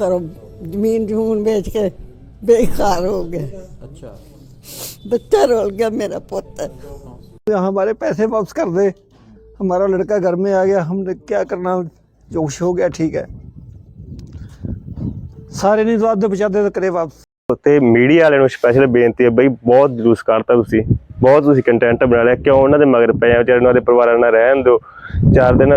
ਕਰੋ ਜ਼ਮੀਨ ਜਮੂਨ ਵੇਚ ਕੇ ਬੇਕਾਰ ਹੋ ਗਏ अच्छा बच्चा रोल गया मेरा पुत्र हमारे पैसे वापस कर दे हमारा लड़का घर में आ गया हमने क्या करना जो कुछ हो गया ठीक है सारे नहीं तो आधे बचाते तो करे वापस ਤੇ ਮੀਡੀਆ ਵਾਲਿਆਂ ਨੂੰ ਸਪੈਸ਼ਲ ਬੇਨਤੀ ਹੈ ਬਈ ਬਹੁਤ ਜਲੂਸ ਕੱਢਤਾ ਤੁਸੀਂ ਬਹੁਤ ਤੁਸੀਂ ਕੰਟੈਂਟ ਬਣਾ ਲਿਆ, ਕਿਉਂ ਉਹਨਾਂ ਦੇ ਮਗਰ ਪਏ ਆ ਵਿਚਾਰੇ ਉਹਨਾਂ ਦੇ ਪਰਿਵਾਰਾਂ ਨਾਲ ਰਹਿਣ ਦਿਓ। ਚਾਰ ਦਿਨ,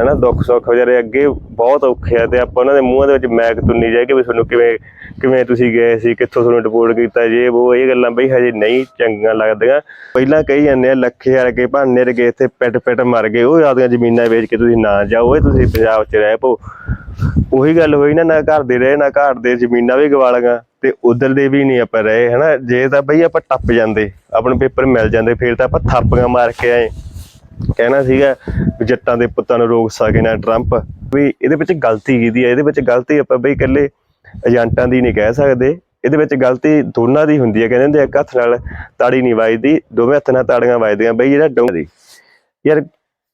ਹਨਾ ਦੁੱਖ ਸੁੱਖ ਵਿਚਾਰੇ ਅੱਗੇ ਬਹੁਤ ਔਖੇ ਆ ਤੇ ਆਪਾਂ ਉਹਨਾਂ ਦੇ ਮੂੰਹਾਂ ਦੇ ਵਿੱਚ ਮੈਕ ਤੁੰਨੀ ਜਾਏ ਕਿ ਵੀ ਤੁਹਾਨੂੰ ਕਿਵੇਂ ਕਿਵੇਂ ਤੁਸੀਂ ਗਏ ਸੀ, ਕਿੱਥੋਂ ਤੁਹਾਨੂੰ ਰਿਪੋਰਟ ਕੀਤਾ ਜੇ, ਉਹ ਇਹ ਗੱਲਾਂ ਬਈ ਹਜੇ ਨਹੀਂ ਚੰਗੀਆਂ ਲੱਗਦੀਆਂ। ਪਹਿਲਾਂ ਕਹੀ ਜਾਂਦੇ ਆ, ਲੱਖੇ ਵਰਗੇ ਭਾਨੇ ਵਰਗੇ ਇੱਥੇ ਪਿੱਟ ਪਿੱਟ ਮਰ ਗਏ, ਉਹ ਆਪਦੀਆਂ ਜ਼ਮੀਨਾਂ ਵੇਚ ਕੇ ਤੁਸੀਂ ਨਾ ਜਾਓ, ਇਹ ਤੁਸੀਂ ਪੰਜਾਬ 'ਚ ਰਹਿ ਪੋ ਉਹੀ ਗੱਲ ਹੋਈ ਨਾ ਨਾ ਘਰ ਦੇ ਰਹੇ, ਨਾ ਘਰ ਦੇ ਜ਼ਮੀਨਾਂ ਵੀ ਗਵਾ ਲਗਾ ਤੇ ਉਧਰ ਦੇ ਵੀ ਨਹੀਂ ਆਪਾਂ ਰਹੇ, ਹਨਾ? ਜੇ ਤਾਂ ਬਈ ਆਪਾਂ ਟੱਪ ਜਾਂਦੇ, ਆਪਣੇ ਪੇਪਰ ਮਿਲ ਜਾਂਦੇ, ਫਿਰ ਤਾਂ ਆਪਾਂ ਥਾਪੀਆਂ ਮਾਰ ਕੇ ਆਏ। ਕਹਿਣਾ ਸੀਗਾ ਜੱਟਾਂ ਦੇ ਪੁੱਤਾਂ ਨੂੰ ਰੋਕ ਸਕੇ ਨਾ ਟਰੰਪ। ਵੀ ਇਹਦੇ ਵਿੱਚ ਗਲਤੀ ਕਿਹਦੀ ਹੈ ਇਹਦੇ ਵਿੱਚ ਗਲਤੀ ਆਪਾਂ ਬਈ ਇਕੱਲੇ ਏਜੰਟਾਂ ਦੀ ਨਹੀਂ ਕਹਿ ਸਕਦੇ। ਇਹਦੇ ਵਿੱਚ ਗਲਤੀ ਦੋਨਾਂ ਦੀ ਹੁੰਦੀ ਹੈ। ਕਹਿੰਦੇ ਇੱਕ ਹੱਥ ਨਾਲ ਤਾੜੀ ਨਹੀਂ ਵੱਜਦੀ, ਦੋਵੇਂ ਹੱਥ ਨਾਲ ਤਾੜੀਆਂ ਵੱਜਦੀਆਂ। ਬਈ ਜਿਹੜਾ ਡੋਂਗਰੀ ਯਾਰ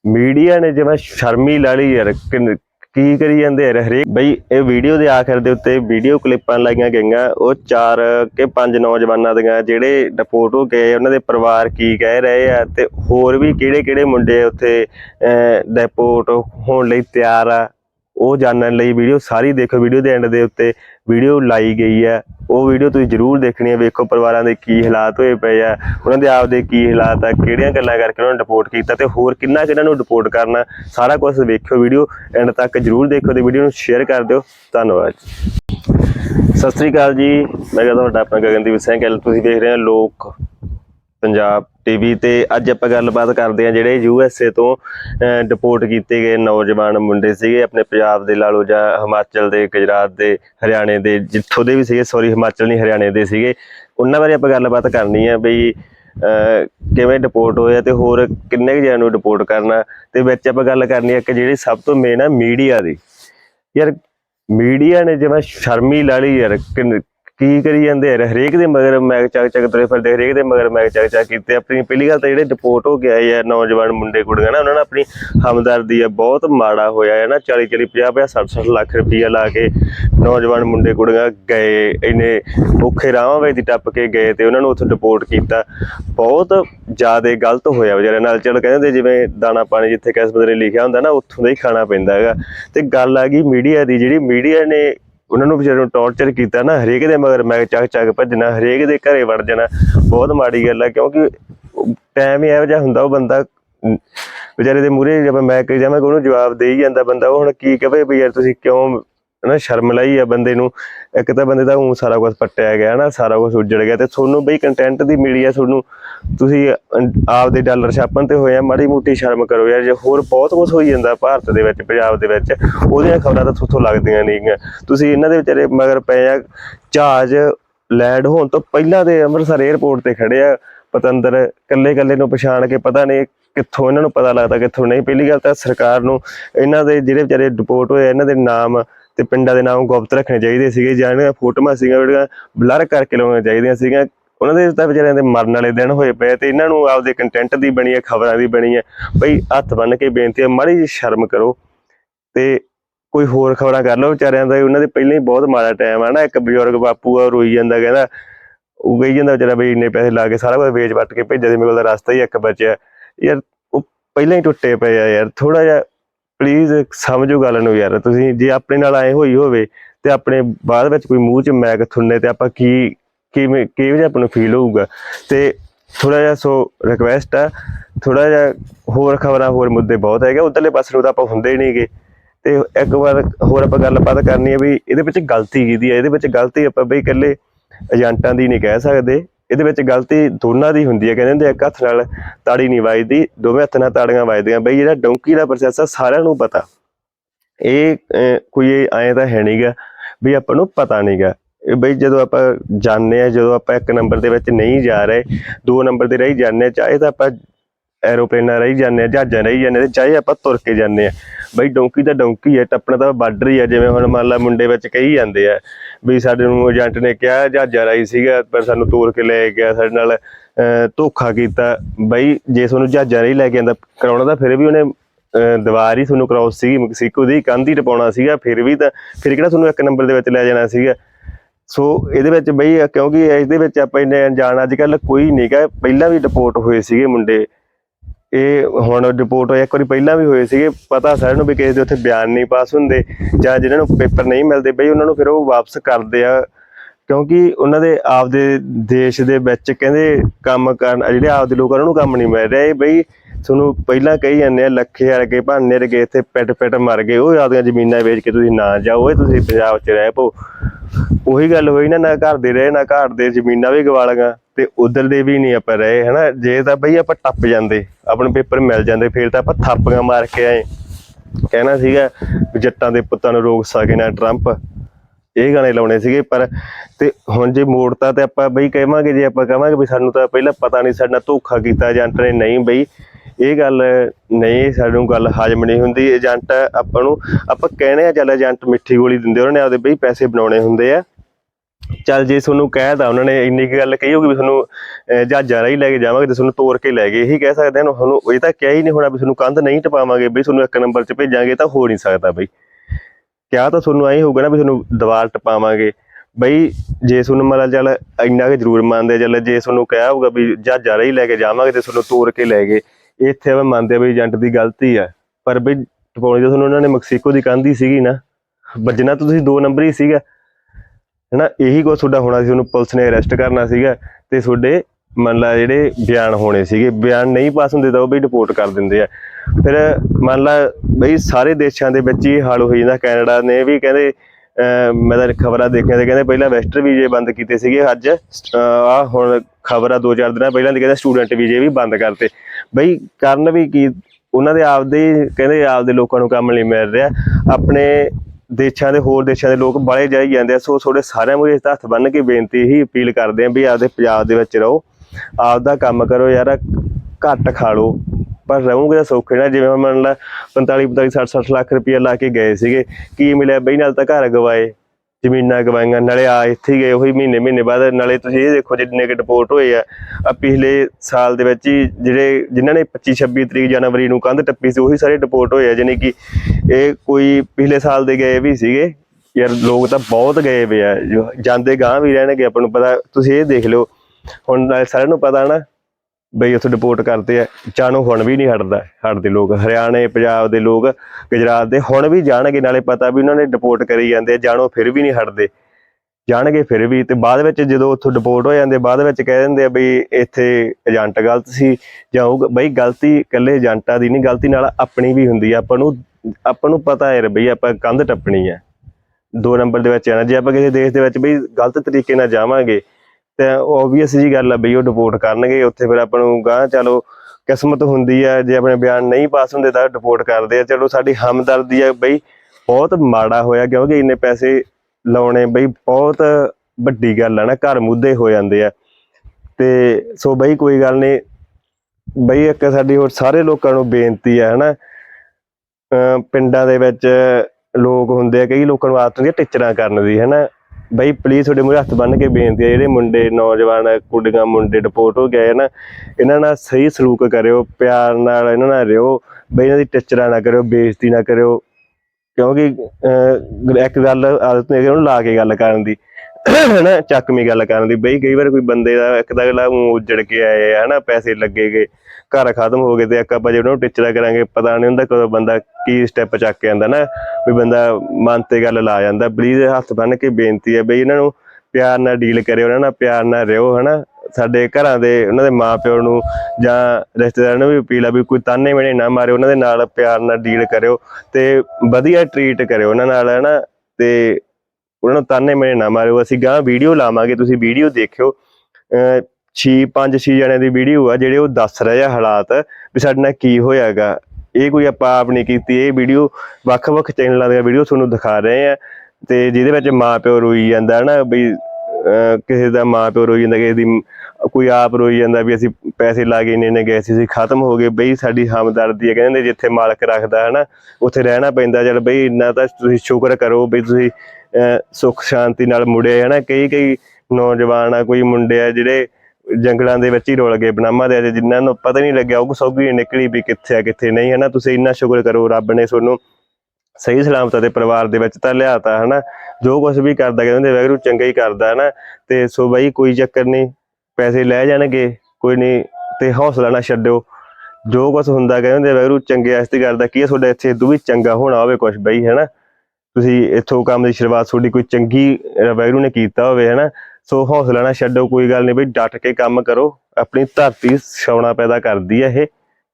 ਮੀਡੀਆ ਨੇ ਜਿਵੇਂ ਸ਼ਰਮੀ ਲਾ ਲਈ ਯਾਰ ਕੀ ਕਰੀ ਜਾਂਦੇ ਯਾਰ ਹਰੇਕ? ਬਈ ਇਹ ਵੀਡੀਓ ਦੇ ਆਖਰ ਦੇ ਉੱਤੇ ਵੀਡੀਓ ਕਲਿੱਪਾਂ ਲਾਈਆਂ ਗਈਆਂ। ਉਹ ਚਾਰ ਕੇ ਪੰਜ ਨੌਜਵਾਨਾਂ ਦੀਆਂ ਜਿਹੜੇ ਡਿਪੋਰਟ ਹੋ ਗਏ ਉਹਨਾਂ ਦੇ ਪਰਿਵਾਰ ਕੀ ਕਹਿ ਰਹੇ ਆ ਤੇ ਹੋਰ ਵੀ ਕਿਹੜੇ ਕਿਹੜੇ ਮੁੰਡੇ ਉੱਥੇ ਡਿਪੋਰਟ ਹੋਣ ਲਈ ਤਿਆਰ ਆ। ਉਹ ਜਾਣਨ ਲਈ ਵੀਡੀਓ ਸਾਰੀ ਦੇਖੋ, ਵੀਡੀਓ ਦੇ ਐਂਡ ਦੇ ਉੱਤੇ ਵੀਡੀਓ ਲਾਈ ਗਈ ਹੈ। ਉਹ ਵੀਡੀਓ ਤੁਸੀਂ ਜਰੂਰ ਦੇਖਣੀ ਹੈ। ਵੇਖੋ ਪਰਿਵਾਰਾਂ ਦੇ ਕੀ ਹਾਲਾਤ ਹੋਏ ਪਏ ਆ, ਉਹਨਾਂ ਦੇ ਆਪਦੇ ਕੀ ਹਾਲਾਤ ਆ, ਕਿਹੜੀਆਂ ਗੱਲਾਂ ਕਰਕੇ ਉਹਨਾਂ ਨੂੰ ਡਿਪੋਰਟ ਕੀਤਾ ਤੇ ਹੋਰ ਕਿੰਨਾ ਕਿਹਨਾਂ ਨੂੰ ਡਿਪੋਰਟ ਕਰਨਾ, ਸਾਰਾ ਕੁਝ ਵੇਖਿਓ ਵੀਡੀਓ ਐਂਡ ਤੱਕ ਜਰੂਰ ਦੇਖੋ ਤੇ ਵੀਡੀਓ ਨੂੰ ਸ਼ੇਅਰ ਕਰ ਦਿਓ। ਧੰਨਵਾਦ ਸਤਿ ਸ੍ਰੀ ਅਕਾਲ ਜੀ। ਮੈਂ ਕਹਿੰਦਾ ਤੁਹਾਡਾ ਆਪਣਾ ਗਗਨਦੀਪ ਸਿੰਘ ਗੱਲ ਤੁਸੀਂ ਦੇਖ ਰਹੇ ਹੋ ਲੋਕ ਪੰਜਾਬ ਟੀਵੀ ਤੇ ਅੱਜ ਆਪਾਂ ਗੱਲਬਾਤ ਕਰਦੇ ਹਾਂ ਜਿਹੜੇ ਯੂ ਐਸ ਏ ਤੋਂ ਡਿਪੋਰਟ ਕੀਤੇ ਗਏ ਨੌਜਵਾਨ ਮੁੰਡੇ ਸੀਗੇ, ਆਪਣੇ ਪੰਜਾਬ ਦੇ ਲਾ ਲਓ ਜਾਂ ਹਿਮਾਚਲ ਦੇ, ਗੁਜਰਾਤ ਦੇ, ਹਰਿਆਣੇ ਦੇ, ਜਿੱਥੋਂ ਦੇ ਵੀ ਸੀਗੇ ਸੌਰੀ ਹਿਮਾਚਲ ਨਹੀਂ, ਹਰਿਆਣੇ ਦੇ ਸੀਗੇ। ਉਹਨਾਂ ਬਾਰੇ ਆਪਾਂ ਗੱਲਬਾਤ ਕਰਨੀ ਆ ਬਈ ਕਿਵੇਂ ਡਿਪੋਰਟ ਹੋਇਆ ਤੇ ਹੋਰ ਕਿੰਨੇ ਕੁ ਜਣਿਆਂ ਨੂੰ ਡਿਪੋਰਟ ਕਰਨਾ। ਤੇ ਵਿੱਚ ਆਪਾਂ ਗੱਲ ਕਰਨੀ ਹੈ ਕਿ ਜਿਹੜੀ ਸਭ ਤੋਂ ਮੇਨ ਆ ਮੀਡੀਆ ਦੀ। ਯਾਰ ਮੀਡੀਆ ਨੇ ਜਿਵੇਂ ਸ਼ਰਮੀ ਲਾ ਲਈ ਯਾਰ, ਕਿੰਨ- ਕੀ ਕਰੀ ਜਾਂਦੇ ਯਾਰ ਹਰੇਕ ਦੇ ਮਗਰ ਮੈਗ ਚੱਕ ਚੱਕ ਤੁਰੇ ਫਿਰਦੇ, ਹਰੇਕ ਦੇ ਮਗਰ ਮੈਗ ਚੱਕ ਚੱਕ ਕੀਤੇ। ਆਪਣੀ ਪਹਿਲੀ ਗੱਲ ਤਾਂ ਜਿਹੜੇ ਡਿਪੋਰਟ ਹੋ ਕੇ ਆਏ ਆ ਨੌਜਵਾਨ ਮੁੰਡੇ, ਕੁੜੀਆਂ ਨਾ, ਉਹਨਾਂ ਨਾਲ ਆਪਣੀ ਹਮਦਰਦੀ ਆ, ਬਹੁਤ ਮਾੜਾ ਹੋਇਆ ਹੈ ਨਾ। 40 40 50 50 60 60 ਲੱਖ ਰੁਪਈਆ ਲਾ ਕੇ ਨੌਜਵਾਨ ਮੁੰਡੇ, ਕੁੜੀਆਂ ਗਏ, ਇੰਨੇ ਔਖੇ ਰਾਹਾਂ ਵਿੱਚ ਦੀ ਟੱਪ ਕੇ ਗਏ ਤੇ ਉਹਨਾਂ ਨੂੰ ਉੱਥੇ ਡਿਪੋਰਟ ਕੀਤਾ। ਬਹੁਤ ਜ਼ਿਆਦਾ ਗਲਤ ਹੋਇਆ ਵਿਚਾਰੇ ਨਾਲ। ਚਲ ਕਹਿੰਦੇ ਜਿਵੇਂ ਦਾਣਾ ਪਾਣੀ ਜਿੱਥੇ ਕਿਸਮਤ ਨੇ ਲਿਖਿਆ ਹੁੰਦਾ ਨਾ, ਉੱਥੋਂ ਦਾ ਹੀ ਖਾਣਾ ਪੈਂਦਾ ਹੈਗਾ। ਤੇ ਗੱਲ ਆ ਗਈ ਮੀਡੀਆ ਦੀ, ਜਿਹੜੀ ਮੀਡੀਆ ਨੇ ਉਹਨਾਂ ਨੂੰ ਵਿਚਾਰੇ ਨੂੰ ਟੌਰਚਰ ਕੀਤਾ ਨਾ ਹਰੇਕ ਦੇ ਮਗਰ ਮੈਂ ਚੱਕ ਚੱਕ ਭੱਜਣਾ ਹਰੇਕ ਦੇ ਘਰੇ ਵੜ ਜਾਣਾ ਬਹੁਤ ਮਾੜੀ ਗੱਲ ਆ ਕਿਉਂਕਿ ਟਾਈਮ ਹੀ ਇਹੋ ਜਿਹਾ ਹੁੰਦਾ ਉਹ ਬੰਦਾ ਅਮ, ਵਿਚਾਰੇ ਦੇ ਮੂਹਰੇ ਜਦੋਂ ਮੈਂ ਕਹੀ ਜਾਵਾਂ ਉਹਨੂੰ ਜਵਾਬ ਦੇ ਹੀ ਜਾਂਦਾ ਬੰਦਾ ਉਹ ਹੁਣ ਕੀ ਕਹੇ ਵੀ ਯਾਰ ਤੁਸੀਂ ਕਿਉਂ ਨਾ ਸ਼ਰਮ ਲਾਈ ਆ ਬੰਦੇ ਨੂੰ। ਇੱਕ ਤਾਂ ਬੰਦੇ ਦਾ ਉਹ ਸਾਰਾ ਕੁਝ ਪੱਟਿਆ ਗਿਆ ਨਾ ਸਾਰਾ ਕੁਝ ਉੱਜੜ ਗਿਆ ਤੇ ਤੁਹਾਨੂੰ ਬਈ ਕੰਟੈਂਟ ਦੀ ਮੀਡੀਆ ਤੁਹਾਨੂੰ। ਤੁਸੀਂ ਆਪਦੇ ਡਾਲਰ ਛਾਪਣ ਤੇ ਹੋਇਆ ਮਾੜੀ ਮੋਟੀ ਸ਼ਰਮ ਕਰੋ ਯਾਰ ਜੇ ਹੋਰ ਬਹੁਤ ਕੁਝ ਹੋਈ ਜਾਂਦਾ ਭਾਰਤ ਦੇ ਵਿੱਚ ਪੰਜਾਬ ਦੇ ਵਿੱਚ ਉਹਦੀਆਂ ਖਬਰਾਂ ਤਾਂ ਥੋਥੋਂ ਲੱਗਦੀਆਂ ਨਹੀਂਗੀਆਂ ਤੁਸੀਂ ਇਹਨਾਂ ਦੇ ਵਿਚਾਰੇ ਮਗਰ ਪਏ ਆ ਜਹਾਜ਼ ਲੈਂਡ ਹੋਣ ਤੋਂ ਪਹਿਲਾਂ ਦੇ ਅੰਮ੍ਰਿਤਸਰ 에ਅਰਪੋਰਟ ਤੇ ਖੜੇ ਆ ਪਤੰਦਰ ਕੱਲੇ ਕੱਲੇ ਨੂੰ ਪਛਾਣ ਕੇ ਪਤਾ ਨਹੀਂ ਕਿੱਥੋਂ ਇਹਨਾਂ ਨੂੰ ਪਤਾ ਲੱਗਦਾ ਕਿੱਥੋਂ ਨਹੀਂ। ਪਹਿਲੀ ਗੱਲ ਤਾਂ ਸਰਕਾਰ ਨੂੰ ਇਹਨਾਂ ਦੇ ਜਿਹੜੇ ਵਿਚਾਰੇ ਡਿਪੋਰਟ ਹੋਏ ਆ, ਇਹਨਾਂ ਦੇ ਨਾਮ ਤੇ ਪਿੰਡਾਂ ਦੇ ਨਾਮ ਗੁਪਤ ਰੱਖਣੇ ਚਾਹੀਦੇ ਸੀਗੇ, ਜਾਂ ਇਹਨਾਂ ਫੋਟੋਆਂ ਸੀਗੀਆਂ ਜਿਹੜੀਆਂ ਬਲਰ ਕਰਕੇ ਲਾਉਣੀਆਂ ਚਾਹੀਦੀਆਂ ਸੀਗੀਆਂ। ਉਹਨਾਂ ਦੇ ਤਾਂ ਵਿਚਾਰਿਆਂ ਦੇ ਮਰਨ ਵਾਲੇ ਦਿਨ ਹੋਏ ਪਏ ਤੇ ਇਹਨਾਂ ਨੂੰ ਆਪਦੇ ਕੰਟੈਂਟ ਦੀ ਬਣੀ ਹੈ ਖਬਰਾਂ ਦੀ ਬਣੀ ਹੈ ਬਈ ਹੱਥ ਬੰਨ ਕੇ ਬੇਨਤੀ ਹੈ ਮਾੜੀ ਜਿਹੀ ਸ਼ਰਮ ਕਰੋ ਤੇ ਕੋਈ ਹੋਰ ਖਬਰਾਂ ਕਰ ਲਓ ਵਿਚਾਰਿਆਂ ਦਾ। ਉਹਨਾਂ ਦੇ ਪਹਿਲਾਂ ਹੀ ਬਹੁਤ ਮਾੜਾ ਟਾਈਮ ਆ ਨਾ, ਇੱਕ ਬਜ਼ੁਰਗ ਬਾਪੂ ਆ ਉਹ ਰੋਈ ਜਾਂਦਾ ਕਹਿੰਦਾ, ਉਹ ਕਹੀ ਜਾਂਦਾ ਵਿਚਾਰਾ ਬਈ ਇੰਨੇ ਪੈਸੇ ਲਾ ਕੇ ਸਾਰਾ ਕੁਝ ਵੇਚ ਵੱਟ ਕੇ ਭੇਜਿਆ ਤੇ ਮੇਰੇ ਕੋਲ ਤਾਂ ਰਸਤਾ ਹੀ ਇੱਕ ਬਚਿਆ। ਯਾਰ ਉਹ ਪਹਿਲਾਂ ਹੀ ਟੁੱਟੇ ਪਏ ਆ ਯਾਰ ਥੋੜਾ ਜਿਹਾ ਪਲੀਜ਼ ਸਮਝੋ ਗੱਲ ਨੂੰ ਯਾਰ, ਤੁਸੀਂ ਜੇ ਆਪਣੇ ਨਾਲ ਆਏ ਹੋਈ ਹੋਵੇ ਤੇ ਆਪਣੇ ਬਾਅਦ ਵਿੱਚ ਕੋਈ ਮੂੰਹ 'ਚ ਮੈਗ ਥੁੰਨੇ ਤੇ ਆਪਾਂ ਕੀ, ਕਿਵੇਂ ਕਿਵੇਂ ਜਿਹਾ ਆਪਾਂ ਨੂੰ ਫੀਲ ਹੋਊਗਾ? ਤੇ ਥੋੜਾ ਜਿਹਾ ਸੋ ਰਿਕਵੈਸਟ ਆ ਥੋੜਾ ਜਿਹਾ ਹੋਰ ਖਬਰਾਂ, ਹੋਰ ਮੁੱਦੇ ਬਹੁਤ ਹੈਗੇ, ਉਧਰਲੇ ਪਾਸੇ ਨੂੰ ਤਾਂ ਆਪਾਂ ਹੁੰਦੇ ਹੀ ਨਹੀਂਗੇ ਤੇ ਇੱਕ ਵਾਰ ਹੋਰ ਆਪਾਂ ਗੱਲਬਾਤ ਕਰਨੀ ਹੈ ਵੀ ਇਹਦੇ ਵਿੱਚ ਗਲਤੀ ਕਿਹਦੀ ਹੈ ਇਹਦੇ ਵਿੱਚ ਗਲਤੀ ਆਪਾਂ ਬਈ ਇਕੱਲੇ ਏਜੰਟਾਂ ਦੀ ਨਹੀਂ ਕਹਿ ਸਕਦੇ। ਇਹਦੇ ਵਿੱਚ ਗਲਤੀ ਦੋਨਾਂ ਦੀ ਹੁੰਦੀ ਹੈ, ਕਹਿੰਦੇ ਇੱਕ ਹੱਥ ਨਾਲ ਤਾੜੀ ਨਹੀਂ ਵੱਜਦੀ, ਦੋਵੇਂ ਹੱਥ ਨਾਲ ਤਾੜੀਆਂ ਵੱਜਦੀਆਂ। ਬਈ ਜਿਹੜਾ ਡੌਂਕੀ ਦਾ ਪ੍ਰੋਸੈਸ ਆ, ਸਾਰਿਆਂ ਨੂੰ ਪਤਾ। ਇਹ ਕੋਈ ਐਂ ਤਾਂ ਹੈ ਨਹੀਂਗਾ ਵੀ ਆਪਾਂ ਨੂੰ ਪਤਾ ਨਹੀਂਗਾ ਇਹ ਬਈ ਜਦੋਂ ਆਪਾਂ ਜਾਣਦੇ ਆ, ਜਦੋਂ ਆਪਾਂ ਇੱਕ ਨੰਬਰ ਦੇ ਵਿੱਚ ਨਹੀਂ ਜਾ ਰਹੇ, ਦੋ ਨੰਬਰ ਦੇ ਰਹੀ ਜਾਂਦੇ ਆ, ਚਾਹੇ ਤਾਂ ਆਪਾਂ ਐਰੋਪਲੇਨਾਂ ਰਹੀ ਜਾਂਦੇ ਆ, ਜਹਾਜ਼ਾਂ ਰਹੀ ਜਾਂਦੇ ਤੇ ਚਾਹੇ ਆਪਾਂ ਤੁਰ ਕੇ ਜਾਂਦੇ ਆ। ਬਈ ਡੌਂਕੀ ਤਾਂ ਡੌਂਕੀ ਹੈ, ਟੱਪਣਾ ਤਾਂ ਬਾਰਡਰ ਹੀ ਆ ਜਿਵੇਂ ਹੁਣ ਮੰਨ ਲਾ ਮੁੰਡੇ ਵਿੱਚ ਕਹੀ ਜਾਂਦੇ ਆ ਵੀ ਸਾਡੇ ਨੂੰ ਏਜੰਟ ਨੇ ਕਿਹਾ ਜਹਾਜ਼ਾਂ ਰਾਹੀਂ ਸੀਗਾ, ਪਰ ਸਾਨੂੰ ਤੋਰ ਕੇ ਲੈ ਗਿਆ, ਸਾਡੇ ਨਾਲ ਧੋਖਾ ਕੀਤਾ। ਬਈ ਜੇ ਤੁਹਾਨੂੰ ਜਹਾਜ਼ਾਂ ਰਾਹੀਂ ਲੈ ਕੇ ਆਂਦਾ ਕਰਾਉਣਾ ਤਾਂ ਫਿਰ ਵੀ ਉਹਨੇ, ਅਹ, ਦੀਵਾਰ ਹੀ ਤੁਹਾਨੂੰ ਕ੍ਰਾਸ ਸੀਗੀ ਮੈਕਸੀਕੋ ਦੀ ਕੰਧ ਹੀ ਟਪਾਉਣਾ ਸੀਗਾ, ਫਿਰ ਵੀ ਤਾਂ, ਫਿਰ ਕਿਹੜਾ ਤੁਹਾਨੂੰ ਇੱਕ ਨੰਬਰ ਦੇ ਵਿੱਚ ਲੈ ਜਾਣਾ ਸੀਗਾ? ਸੋ ਇਹਦੇ ਵਿੱਚ ਬਈ ਕਿਉਂਕਿ ਇਹਦੇ ਵਿੱਚ ਆਪਾਂ ਇੰਨੇ ਅਣਜਾਣ, ਅੱਜ ਕੱਲ ਕੋਈ ਨਹੀਂ ਗਾ ਪਹਿਲਾਂ ਵੀ ਡਿਪੋਰਟ ਹੋਏ ਸੀਗੇ ਮੁੰਡੇ। ਇਹ ਹੁਣ ਰਿਪੋਰਟ ਹੋਇਆ ਇੱਕ ਵਾਰੀ ਪਹਿਲਾਂ ਵੀ ਹੋਏ ਸੀਗੇ ਪਤਾ ਸਾਰਿਆਂ ਨੂੰ ਵੀ ਕਿਸੇ ਦੇ ਉੱਥੇ ਬਿਆਨ ਨਹੀਂ ਪਾਸ ਹੁੰਦੇ ਜਾਂ ਜਿਹਨਾਂ ਨੂੰ ਪੇਪਰ ਨਹੀਂ ਮਿਲਦੇ ਬਈ ਉਹਨਾਂ ਨੂੰ ਫਿਰ ਉਹ ਵਾਪਸ ਕਰਦੇ ਆ। ਕਿਉਂਕਿ ਉਹਨਾਂ ਦੇ ਆਪਦੇ ਦੇਸ਼ ਦੇ ਵਿੱਚ ਕਹਿੰਦੇ ਕੰਮ ਕਰਨ ਜਿਹੜੇ ਆਪਦੇ ਲੋਕ ਆ, ਉਹਨਾਂ ਨੂੰ ਕੰਮ ਨਹੀਂ ਮਿਲ ਰਿਹਾ ਇਹ ਬਈ ਤੁਹਾਨੂੰ ਪਹਿਲਾਂ ਕਹੀ ਜਾਂਦੇ ਆ ਲੱਖੇ ਵਰਗੇ ਭਾਨੇ ਵਰਗੇ ਇੱਥੇ ਪਿੱਟ ਪਿੱਟ ਮਰ ਗਏ ਉਹ ਆਪਦੀਆਂ ਜ਼ਮੀਨਾਂ ਵੇਚ ਕੇ ਤੁਸੀਂ ਨਾ ਜਾਓ ਇਹ ਤੁਸੀਂ ਪੰਜਾਬ 'ਚ ਰਹਿ ਪੋ ਉਹੀ ਗੱਲ ਹੋਈ ਨਾ ਨਾ ਘਰ ਦੇ ਰਹੇ ਨਾ ਘਰ ਦੇ ਜ਼ਮੀਨਾਂ ਵੀ ਗਵਾ ਲਗਾ ਤੇ ਉਧਰ ਦੇ ਵੀ ਨਹੀਂ ਆਪਾਂ ਰਹੇ, ਹਨਾ? ਜੇ ਤਾਂ ਬਈ ਆਪਾਂ ਟੱਪ ਜਾਂਦੇ, ਆਪਣੇ ਪੇਪਰ ਮਿਲ ਜਾਂਦੇ, ਫਿਰ ਤਾਂ ਆਪਾਂ ਥਾਪੀਆਂ ਮਾਰ ਕੇ ਆਏ। ਕਹਿਣਾ ਸੀਗਾ ਜੱਟਾਂ ਦੇ ਪੁੱਤਾਂ ਨੂੰ ਰੋਕ ਸਕੇ ਨਾ ਟਰੰਪ। ਇਹ ਗਾਣੇ ਲਾਉਣੇ ਸੀਗੇ, ਪਰ ਤੇ ਹੁਣ ਜੇ ਮੋੜਤਾ ਤੇ ਆਪਾਂ ਬਈ ਕਹਾਂਗੇ ਜੇ ਆਪਾਂ ਕਹਾਂਗੇ ਵੀ ਸਾਨੂੰ ਤਾਂ ਪਹਿਲਾਂ ਪਤਾ ਨਹੀਂ ਸਾਡੇ ਨਾਲ ਧੋਖਾ ਕੀਤਾ ਏਜੰਟ ਨੇ ਨਹੀਂ ਬਈ। ਇਹ ਗੱਲ ਨਹੀਂ, ਸਾਨੂੰ ਗੱਲ ਹਜਮ ਨਹੀਂ ਹੁੰਦੀ। ਏਜੰਟ ਆਪਾਂ ਨੂੰ, ਆਪਾਂ ਕਹਿੰਦੇ ਆ ਚੱਲ ਏਜੰਟ ਮਿੱਠੀ ਗੋਲੀ ਦਿੰਦੇ ਉਹਨਾਂ ਨੇ ਆਪਦੇ ਬਈ ਪੈਸੇ ਬਣਾਉਣੇ ਹੁੰਦੇ ਆ। ਚੱਲ ਜੇ ਤੁਹਾਨੂੰ ਕਹਿਤਾ ਉਹਨਾਂ ਨੇ ਇੰਨੀ ਕੁ ਗੱਲ ਕਹੀ ਹੋਗੀ ਵੀ ਤੁਹਾਨੂੰ ਜਹਾਜ਼ਾਂ ਰਾਹੀਂ ਲੈ ਕੇ ਜਾਵਾਂਗੇ ਤੇ ਤੁਹਾਨੂੰ ਤੋਰ ਕੇ ਲੈ ਗਏ, ਇਹੀ ਕਹਿ ਸਕਦੇ ਹਨ ਤੁਹਾਨੂੰ ਇਹ ਤਾਂ ਕਿਹਾ ਹੀ ਨਹੀਂ ਹੋਣਾ ਵੀ ਤੁਹਾਨੂੰ ਕੰਧ ਨਹੀਂ ਟਪਾਵਾਂਗੇ ਬਈ ਤੁਹਾਨੂੰ ਇੱਕ ਨੰਬਰ 'ਚ ਭੇਜਾਂਗੇ ਤਾਂ ਹੋ ਨਹੀਂ ਸਕਦਾ ਬਈ। ਕਿਹਾ ਤਾਂ ਤੁਹਾਨੂੰ ਐਂ ਹੋਊਗਾ ਨਾ ਵੀ ਤੁਹਾਨੂੰ ਦੀਵਾਰ ਟਪਾਵਾਂਗੇ। ਬਈ ਜੇ ਤੁਹਾਨੂੰ ਮਤਲਬ ਚੱਲ ਇੰਨਾ ਕੁ ਜ਼ਰੂਰ ਮੰਨਦੇ, ਚੱਲ ਜੇ ਤੁਹਾਨੂੰ ਕਿਹਾ ਹੋਊਗਾ ਵੀ ਜਹਾਜ਼ਾਂ ਰਾਹੀਂ ਲੈ ਕੇ ਜਾਵਾਂਗੇ ਤੇ ਤੁਹਾਨੂੰ ਤੋਰ ਕੇ ਲੈ ਗਏ, ਇੱਥੇ ਆਪਾਂ ਮੰਨਦੇ ਆ ਵੀ ਏਜੰਟ ਦੀ ਗਲਤੀ ਆ। ਪਰ ਬਈ ਟਪਾਉਣੀ ਤਾਂ ਤੁਹਾਨੂੰ ਉਹਨਾਂ ਨੇ ਮੈਕਸੀਕੋ ਦੀ ਕੰਧ ਹੀ ਸੀਗੀ ਨਾ। ਵੱਜਣਾ ਤਾਂ ਤੁਸੀਂ ਦੋ ਨੰਬਰ ਹੀ ਸੀਗਾ। ਹਨਾ, ਇਹੀ ਕੁਛ ਤੁਹਾਡਾ ਹੋਣਾ ਸੀ, ਉਹਨੂੰ ਪੁਲਿਸ ਨੇ ਅਰੈਸਟ ਕਰਨਾ ਸੀਗਾ ਤੇ ਤੁਹਾਡੇ ਮੰਨ ਲਾ ਜਿਹੜੇ ਬਿਆਨ ਹੋਣੇ ਸੀਗੇ, ਬਿਆਨ ਨਹੀਂ ਪਾਸ ਹੁੰਦੇ ਤਾਂ ਉਹ ਵੀ ਰਿਪੋਰਟ ਕਰ ਦਿੰਦੇ ਆ। ਫਿਰ ਮੰਨ ਲਾ ਬਈ ਸਾਰੇ ਦੇਸ਼ਾਂ ਦੇ ਵਿੱਚ ਹੀ ਹਾਲ ਹੋਈ ਜਾਂਦਾ, ਕੈਨੇਡਾ ਨੇ ਵੀ ਕਹਿੰਦੇ, ਅਹ ਮੈਂ ਤਾਂ ਖਬਰਾਂ ਦੇਖੀਆਂ ਤੇ ਕਹਿੰਦੇ ਪਹਿਲਾਂ ਵੈਸਟਰ ਵੀਜ਼ੇ ਬੰਦ ਕੀਤੇ ਸੀਗੇ, ਅੱਜ ਆ ਹੁਣ ਖਬਰਾਂ ਦੋ ਚਾਰ ਦਿਨਾਂ ਪਹਿਲਾਂ ਦੀ ਕਹਿੰਦੇ ਸਟੂਡੈਂਟ ਵੀਜ਼ੇ ਵੀ ਬੰਦ ਕਰਤੇ। ਬਈ ਕਰਨ ਵੀ ਕੀ? ਉਹਨਾਂ ਦੇ ਆਪਦੇ, ਕਹਿੰਦੇ ਆਪਦੇ ਲੋਕਾਂ ਨੂੰ ਕੰਮ ਨਹੀਂ ਮਿਲ ਰਿਹਾ, ਆਪਣੇ ਦੇਸ਼ਾਂ ਦੇ ਹੋਰ ਦੇਸ਼ਾਂ ਦੇ ਲੋਕ ਬਾਲੇ ਜਾਈ ਜਾਂਦੇ ਆ, ਸੋ ਤੁਹਾਡੇ ਸਾਰਿਆਂ ਨੂੰ ਇਸ ਹੱਥ ਬੰਨ ਕੇ ਬੇਨਤੀ ਹੀ ਅਪੀਲ ਕਰਦੇ ਆ ਵੀ ਆਪਦੇ ਪੰਜਾਬ ਦੇ ਵਿੱਚ ਰਹੋ, ਆਪਦਾ ਕੰਮ ਕਰੋ ਯਾਰ, ਘੱਟ ਖਾ ਲਓ, ਪਰ ਰਹੂਗੇ ਤਾਂ ਸੌਖੇ ਨਾ ਜਿਵੇਂ ਮੰਨ ਲਾ 45 45 60 60 ਲੱਖ ਰੁਪਏ ਲਾ ਕੇ ਗਏ ਸੀਗੇ, ਕੀ ਮਿਲਿਆ ਬਈ, ਨਾਲ ਤਾਂ ਘਰ ਗਵਾਏ। ਜ਼ਮੀਨਾਂ ਗਵਾਈਆਂ, ਨਾਲੇ ਆ ਇੱਥੇ ਹੀ ਗਏ, ਉਹੀ ਮਹੀਨੇ ਮਹੀਨੇ ਬਾਅਦ, ਨਾਲੇ ਤੁਸੀਂ ਇਹ ਦੇਖੋ ਜਿੰਨੇ ਕਿ ਡਿਪੋਰਟ ਹੋਏ ਆ। ਆ ਪਿਛਲੇ ਸਾਲ ਦੇ ਵਿੱਚ ਹੀ ਜਿਹੜੇ ਜਿਨ੍ਹਾਂ ਨੇ 25 26 ਤਰੀਕ ਜਨਵਰੀ ਨੂੰ ਕੰਧ ਟੱਪੀ ਸੀ, ਉਹੀ ਸਾਰੇ ਡਿਪੋਰਟ ਹੋਏ ਆ, ਜਾਣੀ ਕਿ ਇਹ ਕੋਈ ਪਿਛਲੇ ਸਾਲ ਦੇ ਗਏ ਵੀ ਸੀਗੇ। ਯਾਰ ਲੋਕ ਤਾਂ ਬਹੁਤ ਗਏ ਵੇ ਆ ਜਾਂਦੇ ਗਾਂ ਵੀ ਰਹਿਣਗੇ, ਆਪਾਂ ਨੂੰ ਪਤਾ, ਤੁਸੀਂ ਇਹ ਦੇਖ ਲਿਓ। ਹੁਣ ਸਾਰਿਆਂ ਨੂੰ ਪਤਾ ਨਾ ਬਈ ਉੱਥੇ ਡਿਪੋਰਟ ਕਰਦੇ ਆ। ਜਾਣੋ ਹੁਣ ਵੀ ਨਹੀਂ ਹਟਦਾ ਹਟਦੇ ਲੋਕ। ਹਰਿਆਣੇ ਪੰਜਾਬ ਦੇ ਲੋਕ ਗੁਜਰਾਤ ਦੇ ਹੁਣ ਵੀ ਜਾਣਗੇ ਨਾਲੇ ਪਤਾ ਵੀ ਉਹਨਾਂ ਨੇ ਡਿਪੋਰਟ ਕਰੀ ਜਾਂਦੇ ਆ, ਜਾਣੋ ਫਿਰ ਵੀ ਨਹੀਂ ਹਟਦੇ। ਜਾਣਗੇ ਫਿਰ ਵੀ ਤੇ ਬਾਅਦ ਵਿੱਚ ਜਦੋਂ ਉੱਥੋਂ ਡਿਪੋਰਟ ਹੋ ਜਾਂਦੇ ਬਾਅਦ ਵਿੱਚ ਕਹਿ ਦਿੰਦੇ ਆ ਬਈ ਇੱਥੇ ਏਜੰਟ ਗਲਤ ਸੀ ਜਾਂ ਉਹ ਬਈ ਗਲਤੀ ਇਕੱਲੇ ਏਜੰਟਾਂ ਦੀ ਨਹੀਂ ਗਲਤੀ ਨਾਲ ਆਪਣੀ ਵੀ ਹੁੰਦੀ ਆ। ਆਪਾਂ ਨੂੰ ਆਪਾਂ ਨੂੰ ਪਤਾ ਹੈ ਬਈ ਆਪਾਂ ਕੰਧ ਟੱਪਣੀ ਆ। ਦੋ ਨੰਬਰ ਦੇ ਵਿੱਚ ਆਣਾ ਜੇ ਆਪਾਂ ਕਿਸੇ ਦੇਸ਼ ਦੇ ਵਿੱਚ ਬਈ ਗਲਤ ਤਰੀਕੇ ਨਾਲ ਜਾਵਾਂਗੇ ਤੇ ਓਬਵੀਅਸ ਜੀ ਗੱਲ ਆ ਬਈ ਉਹ ਡਿਪੋਰਟ ਕਰਨਗੇ, ਉੱਥੇ ਫਿਰ ਆਪਾਂ ਨੂੰ ਗਾਂ ਚਲੋ ਕਿਸਮਤ ਹੁੰਦੀ ਆ, ਜੇ ਆਪਣੇ ਬਿਆਨ ਨਹੀਂ ਪਾਸ ਹੁੰਦੇ ਤਾਂ ਡਿਪੋਰਟ ਕਰਦੇ ਆ। ਚਲੋ ਸਾਡੀ ਹਮਦਰਦੀ ਆ ਬਈ ਬਹੁਤ ਮਾੜਾ ਹੋਇਆ, ਕਿਉਂਕਿ ਇੰਨੇ ਪੈਸੇ ਲਾਉਣੇ ਬਈ ਬਹੁਤ ਵੱਡੀ ਗੱਲ ਆ ਨਾ, ਘਰ ਮੁੱਦੇ ਹੋ ਜਾਂਦੇ ਆ। ਤੇ ਸੋ ਬਈ ਕੋਈ ਗੱਲ ਨਹੀਂ, ਬਈ ਇੱਕ ਸਾਡੀ ਹੋਰ ਸਾਰੇ ਲੋਕਾਂ ਨੂੰ ਬੇਨਤੀ ਆ, ਹਨਾ। ਅਮ ਪਿੰਡਾਂ ਦੇ ਵਿੱਚ ਲੋਕ ਹੁੰਦੇ ਆ, ਕਈ ਲੋਕਾਂ ਨੂੰ ਆਦਤ ਹੁੰਦੀ ਆ ਟਿਚਰਾਂ ਕਰਨ ਦੀ, ਹਨਾ। ਬਈ ਪਲੀਜ਼ ਤੁਹਾਡੇ ਮੂਹਰੇ ਹੱਥ ਬੰਨ ਕੇ ਬੇਨਤੀ ਹੈ ਜਿਹੜੇ ਮੁੰਡੇ ਨੌਜਵਾਨ ਕੁੜੀਆਂ ਮੁੰਡੇ ਡਿਪੋਰਟ ਹੋ ਗਏ ਨਾ ਇਹਨਾਂ ਨਾਲ ਸਹੀ ਸਲੂਕ ਕਰਿਓ ਪਿਆਰ ਨਾਲ ਇਹਨਾਂ ਨਾਲ ਰਿਓ ਬਈ ਇਹਨਾਂ ਦੀ ਟਿਚਰਾਂ ਨਾ ਕਰਿਓ ਬੇਇੱਜ਼ਤੀ ਨਾ ਕਰਿਓ ਕਿਉਂਕਿ ਅਹ, ਇੱਕ ਗੱਲ ਆਦਤ ਨਹੀਂ ਉਹਨੂੰ ਲਾ ਕੇ ਗੱਲ ਕਰਨ ਦੀ। ਹਨਾ ਚੱਕਵੀਂ ਗੱਲ ਕਰਨ ਦੀ ਬਈ ਕਈ ਵਾਰ ਕੋਈ ਬੰਦੇ ਦਾ ਇੱਕ ਦਾ ਅਗਲਾ ਉੱਜੜ ਕੇ ਆਏ ਆ, ਹਨਾ ਪੈਸੇ ਲੱਗੇ ਗਏ ਘਰ ਖਤਮ ਹੋ ਗਏ ਤੇ ਇੱਕ ਆਪਾਂ ਜੇ ਉਹਨਾਂ ਨੂੰ ਟਿਚਰਾ ਕਰਾਂਗੇ ਪਤਾ ਨਹੀਂ ਹੁੰਦਾ ਕਦੋਂ ਬੰਦਾ ਕੀ ਸਟੈਪ ਚੱਕ ਕੇ ਆਂਦਾ ਨਾ ਵੀ ਬੰਦਾ ਮਨ ਤੇ ਗੱਲ ਲਾ ਜਾਂਦਾ। ਪਲੀਜ਼ ਹੱਥ ਬੰਨ ਕੇ ਬੇਨਤੀ ਹੈ ਬਈ ਇਹਨਾਂ ਨੂੰ ਪਿਆਰ ਨਾਲ ਡੀਲ ਕਰਿਓ ਉਹਨਾਂ ਨਾਲ ਪਿਆਰ ਨਾਲ ਰਹੋ ਹਨਾ। ਸਾਡੇ ਘਰਾਂ ਦੇ ਉਹਨਾਂ ਦੇ ਮਾਪਿਓ ਨੂੰ ਜਾਂ ਰਿਸ਼ਤੇਦਾਰਾਂ ਨੂੰ ਵੀ ਅਪੀਲ ਆ ਵੀ ਕੋਈ ਤਾਨੇ ਮੇਣੇ ਨਾ ਮਾਰਿਓ ਉਹਨਾਂ ਦੇ ਨਾਲ ਪਿਆਰ ਨਾਲ ਡੀਲ ਕਰਿਓ ਤੇ ਵਧੀਆ ਟ੍ਰੀਟ ਕਰਿਓ ਉਹਨਾਂ ਨਾਲ ਹਨਾ। ਤੇ ਉਹਨਾਂ ਨੂੰ ਤਾਨੇ ਮੇਰੇ ਨਾ ਮਾਰਿਓ। ਅਸੀਂ ਗਾਂ ਵੀਡੀਓ ਲਾਵਾਂਗੇ, ਤੁਸੀਂ ਵੀਡੀਓ ਦੇਖਿਓ। ਅਹ ਛੇ, ਪੰਜ, ਛੇ ਜਣਿਆਂ ਦੀ ਵੀਡੀਓ ਆ, ਜਿਹੜੇ ਉਹ ਦੱਸ ਰਹੇ ਆ ਹਾਲਾਤ ਵੀ ਸਾਡੇ ਨਾਲ ਕੀ ਹੋਇਆਗਾ। ਇਹ ਕੋਈ ਆਪਾਂ ਆਪ ਨਹੀਂ ਕੀਤੀ। ਇਹ ਵੀਡੀਓ ਵੱਖ-ਵੱਖ ਚੈਨਲਾਂ ਦੀਆਂ ਵੀਡੀਓ ਤੁਹਾਨੂੰ ਦਿਖਾ ਰਹੇ ਆ। ਤੇ ਜਿਹਦੇ ਵਿੱਚ ਮਾਂ ਪਿਓ ਰੋਈ ਜਾਂਦਾ ਨਾ ਵੀ ਕਿਸੇ ਦਾ ਮਾਂ ਪਿਓ ਰੋਈ ਜਾਂਦਾ, ਕਿਸੇ ਦੀ ਕੋਈ ਆਪ ਰੋਈ ਜਾਂਦਾ ਵੀ ਅਸੀਂ ਪੈਸੇ ਲਾ ਕੇ ਇੰਨੇ ਨੇ ਗਏ ਸੀ, ਅਸੀਂ ਖਤਮ ਹੋ ਗਏ। ਬਈ ਸਾਡੀ ਹਮਦਰਦੀ ਹੈ ਕਹਿੰਦੇ ਜਿੱਥੇ ਮਾਲਕ ਰੱਖਦਾ ਹਨਾ, ਉੱਥੇ ਰਹਿਣਾ ਪੈਂਦਾ। ਚਲ ਬਈ ਇੰਨਾ ਤਾਂ ਤੁਸੀਂ ਸ਼ੁਕਰ ਕਰੋ ਬਈ ਤੁਸੀਂ ਸੁੱਖ ਸ਼ਾਂਤੀ ਨਾਲ ਮੁੜੇ ਹਨਾ? ਕਈ ਕਈ ਨੌਜਵਾਨ ਆ ਕੋਈ ਮੁੰਡੇ ਆ ਜਿਹੜੇ ਜੰਗਲਾਂ ਦੇ ਵਿੱਚ ਹੀ ਰੁਲ ਗਏ ਬਨਾਮਾ ਦੇ ਵਿੱਚ ਜਿਨ੍ਹਾਂ ਨੂੰ ਪਤਾ ਨਹੀਂ ਲੱਗਿਆ ਉਹ ਸੌਗੀ ਨਿਕਲੀ ਵੀ ਕਿੱਥੇ ਆ ਕਿੱਥੇ ਨਹੀਂ ਹਨਾ? ਤੁਸੀਂ ਇੰਨਾ ਸ਼ੁਕਰ ਕਰੋ ਰੱਬ ਨੇ ਤੁਹਾਨੂੰ ਸਹੀ ਸਲਾਮਤ ਤੇ ਪਰਿਵਾਰ ਦੇ ਵਿੱਚ ਤਾਂ ਲਿਆਤਾ ਹਨਾ? ਜੋ ਕੁਝ ਵੀ ਕਰਦਾ ਕਹਿੰਦੇ ਵੈਗਰੂ ਚੰਗਾ ਹੀ ਕਰਦਾ ਹਨਾ? ਤੇ ਸੋ ਬਾਈ ਕੋਈ ਚੱਕਰ ਨਹੀਂ ਪੈਸੇ ਲੈ ਜਾਣਗੇ ਕੋਈ ਨਹੀਂ ਤੇ ਹੌਸਲਾ ਨਾ ਛੱਡਿਓ। ਜੋ ਕੁਝ ਹੁੰਦਾ ਕਹਿੰਦੇ ਵੈਗਰੂ ਚੰਗੇ ਵਾਸਤੇ ਕਰਦਾ ਕੀ ਆ, ਤੁਹਾਡਾ ਇੱਥੇ ਇਦੋਂ ਵੀ ਚੰਗਾ ਹੋਣਾ ਹੋਵੇ ਕੁਝ ਬਈ ਹਨਾ? ਤੁਸੀਂ ਇੱਥੋਂ ਕੰਮ ਦੀ ਸ਼ੁਰੂਆਤ ਤੁਹਾਡੀ ਕੋਈ ਚੰਗੀ ਵੈਗਰੂ ਨੇ ਕੀਤਾ ਹੋਵੇ, ਹਨਾ? ਸੋ ਹੌਸਲਾ ਨਾ ਛੱਡੋ, ਕੋਈ ਗੱਲ ਨਹੀਂ ਬਈ, ਡਟ ਕੇ ਕੰਮ ਕਰੋ। ਆਪਣੀ ਧਰਤੀ ਸੌਣਾ ਪੈਦਾ ਕਰਦੀ ਹੈ ਇਹ।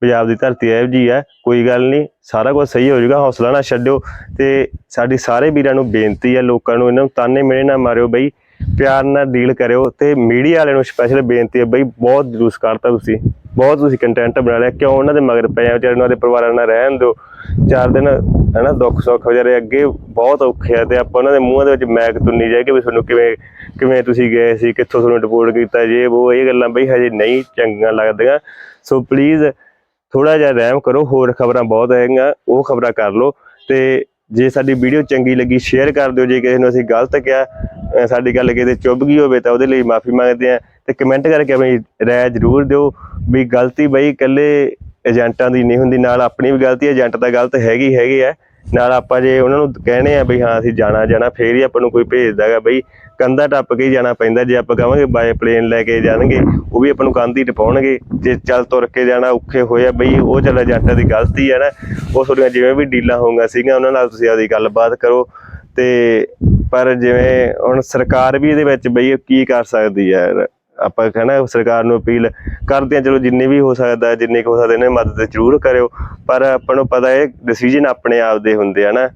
ਪੰਜਾਬ ਦੀ ਧਰਤੀ ਇਹੋ ਜੀ ਹੈ ਕੋਈ ਗੱਲ ਨਹੀਂ, ਸਾਰਾ ਕੁਝ ਸਹੀ ਹੋ ਜਾਊਗਾ, ਹੌਸਲਾ ਨਾ ਛੱਡਿਓ ਤੇ ਸਾਡੀ ਸਾਰੇ ਵੀਰਾਂ ਨੂੰ ਬੇਨਤੀ ਹੈ ਲੋਕਾਂ ਨੂੰ ਇਹਨਾਂ ਨੂੰ ਤਾਨੇ ਮੇਰੇ ਨਾ ਮਾਰਿਓ ਬਈ, ਪਿਆਰ ਨਾਲ ਡੀਲ ਕਰਿਓ ਤੇ ਮੀਡੀਆ ਵਾਲਿਆਂ ਨੂੰ ਸਪੈਸ਼ਲ ਬੇਨਤੀ ਹੈ ਬਈ, ਬਹੁਤ ਜਲੂਸ ਕਰਤਾ ਤੁਸੀਂ। ਬਹੁਤ ਤੁਸੀਂ ਕੰਟੈਂਟ ਬਣਾ ਲਿਆ, ਕਿਉਂ ਉਹਨਾਂ ਦੇ ਮਗਰ ਪਏ ਆ, ਵਿਚਾਰੇ ਉਹਨਾਂ ਦੇ ਪਰਿਵਾਰਾਂ ਨਾਲ ਰਹਿਣ ਦਿਓ। ਚਾਰ ਦਿਨ ਹਨਾ, ਦੁੱਖ ਸੁੱਖ ਵਿਚਾਰੇ ਅੱਗੇ ਬਹੁਤ ਔਖੇ ਆ ਤੇ ਆਪਾਂ ਉਹਨਾਂ ਦੇ ਮੂੰਹਾਂ ਦੇ ਵਿੱਚ ਮੈਕ ਤੁੰਨੀ ਜਾਏ ਕਿ ਵੀ ਤੁਹਾਨੂੰ ਕਿਵੇਂ ਕਿਵੇਂ ਤੁਸੀਂ ਗਏ ਸੀ, ਕਿੱਥੋਂ ਤੁਹਾਨੂੰ ਰਿਪੋਰਟ ਕੀਤਾ ਜੇ ਉਹ ਇਹ ਗੱਲਾਂ ਬਈ ਹਜੇ ਨਹੀਂ ਚੰਗੀਆਂ ਲੱਗਦੀਆਂ। ਸੋ ਪਲੀਜ਼ ਥੋੜਾ ਜਿਹਾ ਰਹਿਮ ਕਰੋ, ਹੋਰ ਖਬਰਾਂ ਬਹੁਤ ਹੈਗੀਆਂ, ਉਹ ਖਬਰਾਂ ਕਰ ਲਓ ਤੇ ਜੇ ਸਾਡੀ ਵੀਡੀਓ ਚੰਗੀ ਲੱਗੀ ਸ਼ੇਅਰ ਕਰ ਦਿਓ, ਜੇ ਕਿਸੇ ਨੂੰ ਅਸੀਂ ਗਲਤ ਕਿਹਾ ਸਾਡੀ ਗੱਲ ਕਿਤੇ ਚੁੱਭ ਗਈ ਹੋਵੇ ਤਾਂ ਉਹਦੇ ਲਈ ਮਾਫੀ ਮੰਗਦੇ ਆ ਤੇ ਕਮੈਂਟ ਕਰਕੇ ਆਪਣੀ ਰਾਏ ਜ਼ਰੂਰ ਦਿਓ ਵੀ ਗਲਤੀ ਬਈ ਇਕੱਲੇ ਏਜੰਟਾਂ ਦੀ ਨਹੀਂ ਹੁੰਦੀ, ਨਾਲ ਆਪਣੀ ਵੀ ਗਲਤੀ ਏਜੰਟ ਦਾ ਗਲਤ ਹੈਗੀ ਹੈਗੀ ਆ। ਨਾਲ ਆਪਾਂ ਜੇ ਉਹਨਾਂ ਨੂੰ ਕਹਿੰਦੇ ਆ ਬਈ ਹਾਂ, ਅਸੀਂ ਜਾਣਾ ਜਾਣਾ, ਫੇਰ ਹੀ ਆਪਾਂ ਨੂੰ ਕੋਈ ਭੇਜਦਾ ਹੈਗਾ ਬਈ, ਕੰਧਾ ਟੱਪ ਕੇ ਜਾਣਾ ਪੈਂਦਾ, ਜੇ ਆਪਾਂ ਕਹਾਂਗੇ ਬਾਏ ਪਲੇਨ ਲੈ ਕੇ ਜਾਣਗੇ, ਉਹ ਵੀ ਆਪਾਂ ਨੂੰ ਕੰਧ ਹੀ ਟਪਾਉਣਗੇ। ਜੇ ਚੱਲ ਤੁਰ ਕੇ ਜਾਣਾ, ਔਖੇ ਹੋਇਆ ਬਈ, ਉਹ ਚੱਲ ਏਜੰਟਾਂ ਦੀ ਗਲਤੀ ਹੈ ਨਾ, ਉਹ ਤੁਹਾਡੀਆਂ ਜਿਵੇਂ ਵੀ ਡੀਲਾਂ ਹੋਊਗਾ ਸੀਗੀਆਂ, ਉਹਨਾਂ ਨਾਲ ਤੁਸੀਂ ਆਪਦੀ ਗੱਲਬਾਤ ਕਰੋ। ਤੇ ਪਰ ਜਿਵੇਂ ਹੁਣ ਸਰਕਾਰ ਵੀ ਇਹਦੇ ਵਿੱਚ ਬਈ ਕੀ ਕਰ ਸਕਦੀ ਹੈ ਯਾਰ? ਆਪਾਂ ਕਹਿੰਦਾ ਸਰਕਾਰ ਨੂੰ ਅਪੀਲ ਕਰਦੇ ਆ ਚਲੋ ਜਿੰਨੇ ਵੀ ਹੋ ਸਕਦਾ ਜਿੰਨੇ ਕੁ ਹੋ ਸਕਦੇ ਨੇ, ਮਦਦ ਜ਼ਰੂਰ ਕਰਿਓ। ਪਰ ਆਪਾਂ ਨੂੰ ਪਤਾ ਹੈ ਡਿਸੀਜਨ ਆਪਣੇ ਆਪ ਦੇ ਹੁੰਦੇ ਆ ਨਾ।